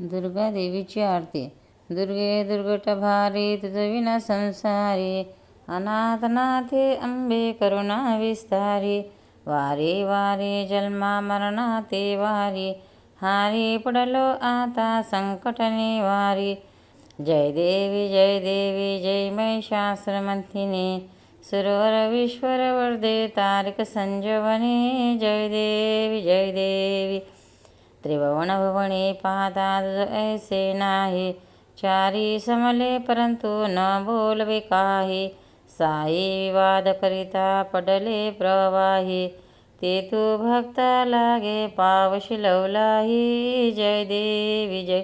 दुर्गा देवीची आरती दुर्गे दुर्गटभारी तुझविना संसारी अनाथनाथे अंबे करुणा विस्तारी वारी वारी जन्मा मरणा ते वारी हारी पडलो आता संकट निवारी जय देवी जय देवी जय महिषासुरमंथिनी सुरवर विश्वर वर्धे तारक संजीवनी जय देवी जय देवी त्रिभुवनभुवने पाहता ऐसे नाही. चारी समले परंतु न बोलवे काही. साई विवाद करिता पडले प्रवाही. ते तू भक्त लागे पावशी लवलाही जय देवी जय.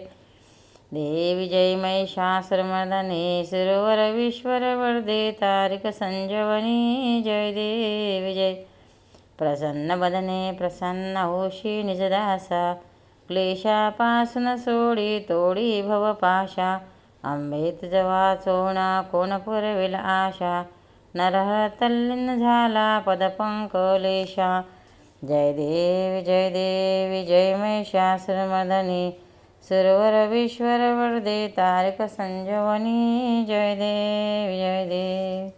देवी जय महिषासुरमर्दने सुरवर विश्वर वर्दे तारिक संजवनी. जय देवी जय. प्रसन्न बदने प्रसन्न होशी निजदासा। क्लेशापासून सोडी तोडी भवपाशा अंबे तुझ वाचोणा कोण पुरविल आशा। नरह तल्लीन झाला पदपंकलेशा। जय देवी जय देवी जय महिषासुरमर्दनी सुरवर विश्वर वर्दे तारक संजवनी। जय देवी जय देवी।